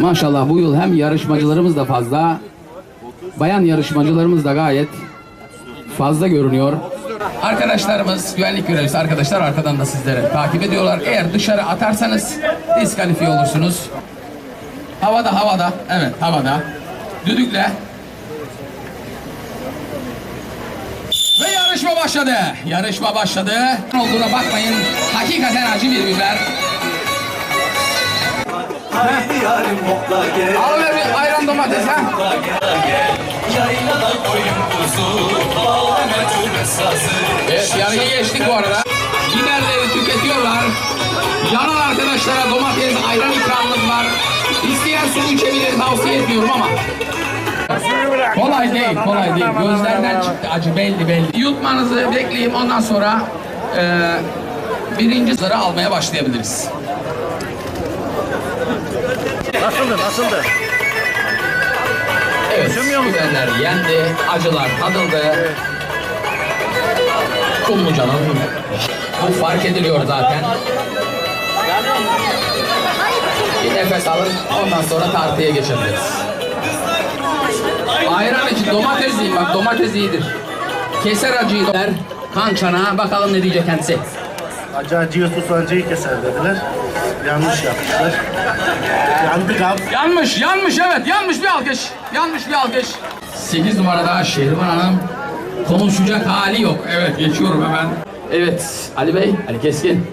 Maşallah bu yıl hem yarışmacılarımız da fazla, bayan yarışmacılarımız da gayet fazla görünüyor. Arkadaşlarımız, güvenlik görevlisi arkadaşlar arkadan da sizlere takip ediyorlar. Eğer dışarı atarsanız diskalifiye olursunuz. Havada havada, evet havada. Düdükle. Ve yarışma başladı. Yarışma başladı. Ne olduğuna bakmayın. Hakikaten acı bir biber. Haydi Al ver bir ayran domates ha. Yaylada Evet yarıyı geçtik bu arada. Biberleri tüketiyorlar. Yanan arkadaşlara domates, ayran ikramımız var. İsteyen su içebilir tavsiye etmiyorum ama. Kolay değil, kolay değil. Gözlerden çıktı acı belli belli. Yutmanızı bekleyeyim ondan sonra e, birinci zarı almaya başlayabiliriz. Nasıldı nasıldı? Evet, biberler yendi, acılar tadıldı. Kumlu canım. Bu fark ediliyor zaten. Bir nefes alın, ondan sonra tartıya geçebiliriz. Ayran için domates yiyin bak, domates iyidir. Keser acıyı der, kan çanağı, bakalım ne diyecek kendisi. Acı acıyı sus acıyı keser dediler. Yanlış yapmışlar. Yandık abi. Yanmış, yanmış evet, yanmış bir alkış. Yanmış bir alkış. 8 numarada Şehriban Hanım konuşacak hali yok. Evet, geçiyorum hemen. Evet, Ali Bey, Ali Keskin.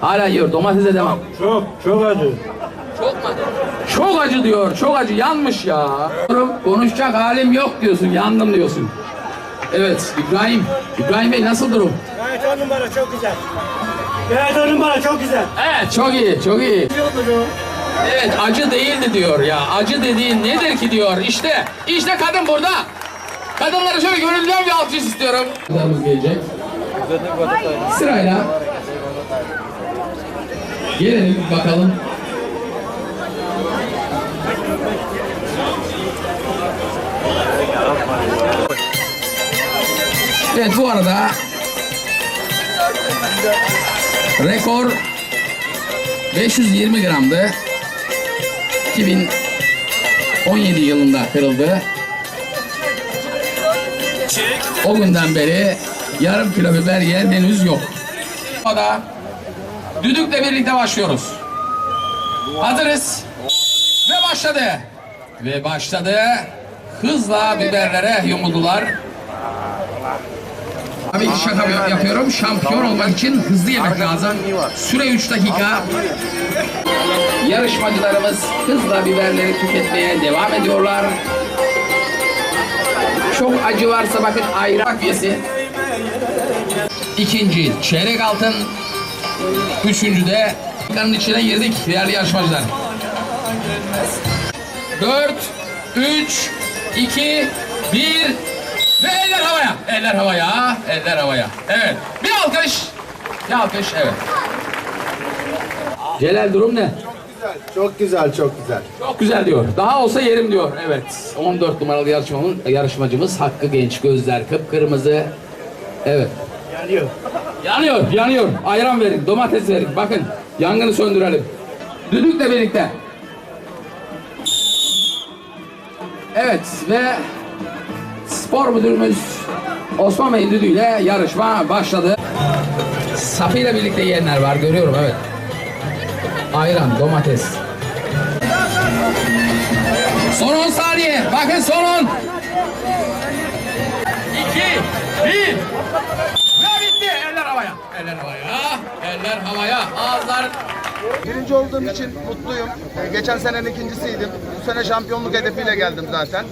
Hala yiyor, domatese devam. Çok çok acı. Çok acı diyor, çok acı. Yanmış ya. Konuşacak halim yok diyorsun, yandım diyorsun. Evet, İbrahim. İbrahim Bey nasıl durum? Evet on numara çok güzel. Evet on numara çok güzel. Evet, çok iyi, çok iyi. Evet, acı değildi diyor ya. Acı dediğin nedir ki diyor. İşte, işte kadın burada. Kadınlara şöyle gönüllüden bir alkış istiyorum. Kadınımız gelecek. Sırayla. Gelelim bakalım. Evet bu arada rekor 520 gramdı. 2017 yılında kırıldı. O günden beri yarım kilo biber yiyen henüz yok. O da düdükle birlikte başlıyoruz. Hazırız. Ve başladı. Ve başladı. Hızla biberlere yumuldular. Tabii ki şaka yap- yapıyorum. Şampiyon olmak için hızlı yemek lazım. Süre 3 dakika. Yarışmacılarımız hızla biberleri tüketmeye devam ediyorlar. Çok acı varsa bakın ayran takviyesi. İkinci çeyrek altın. Üçüncü de kanın içine girdik değerli yarışmacılar. Dört, üç, iki, bir ve eller havaya. Eller havaya, eller havaya. Evet. Bir alkış. Bir alkış, evet. Celal durum ne? Çok güzel çok güzel. Çok güzel diyor. Daha olsa yerim diyor. Evet. 14 numaralı yarışmamın, yarışmacımız Hakkı Genç. Gözler kıpkırmızı. Evet. Yanıyor. Yanıyor, yanıyor. Ayran verin, domates verin. Bakın, yangını söndürelim. Düdükle birlikte. Evet ve spor müdürümüz Osman Bey düdüğüyle yarışma başladı. Safi ile birlikte yiyenler var, görüyorum evet. Ayran, domates. Son 10 saniye. Bakın son 10. 2 1 Ve bitti. Eller havaya. Eller havaya. Eller havaya. Ağızlar Birinci olduğum için mutluyum. Ee, Geçen senenin ikincisiydim. Bu sene şampiyonluk hedefiyle geldim zaten.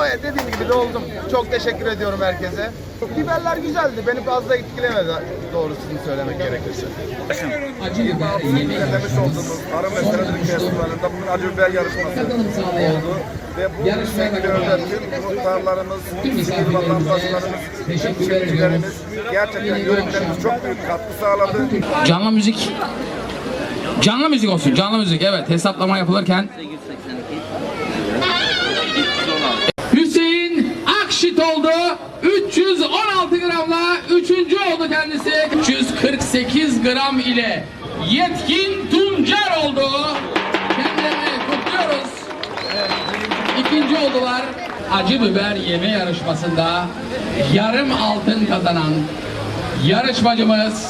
Evet, dediğim gibi de oldum. Çok teşekkür ediyorum herkese. Biberler güzeldi. Beni fazla etkilemedi doğrusunu söylemek gerekirse. acı biber yemeği. Demiş olduğumuz ve Serincilik Tesislerinde bugün acı biber yarışması oldu. Ve bu Yarışmaya sektörde tüm muhtarlarımız, tüm sivil vatandaşlarımız, teşekkür çiftçilerimiz gerçekten yönetimlerimiz çok büyük katkı sağladı. Canlı müzik. Canlı müzik olsun. Canlı müzik. Evet. Hesaplama yapılırken. Hüseyin Akşit oldu. 316 gramla üçüncü oldu kendisi. 348 348 gram ile Yetkin Tuncer oldu. Kendilerini kutluyoruz. İkinci oldular. Acı biber yeme yarışmasında yarım altın kazanan yarışmacımız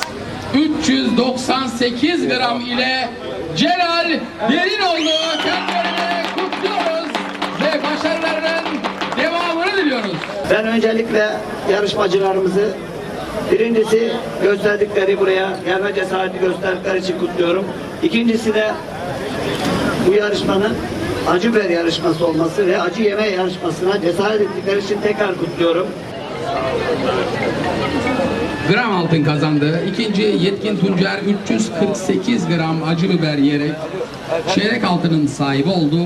398 gram ile Celal Derin oldu. Kendilerini kutluyoruz ve başarılarının devamını diliyoruz. Ben öncelikle yarışmacılarımızı birincisi gösterdikleri buraya gelme cesareti gösterdikleri için kutluyorum. İkincisi de bu yarışmanın acı biber yarışması olması ve acı yeme yarışmasına cesaret ettikleri için tekrar kutluyorum. Gram altın kazandı. İkinci Yetkin Tuncer 348 gram acı biber yiyerek çeyrek altının sahibi oldu.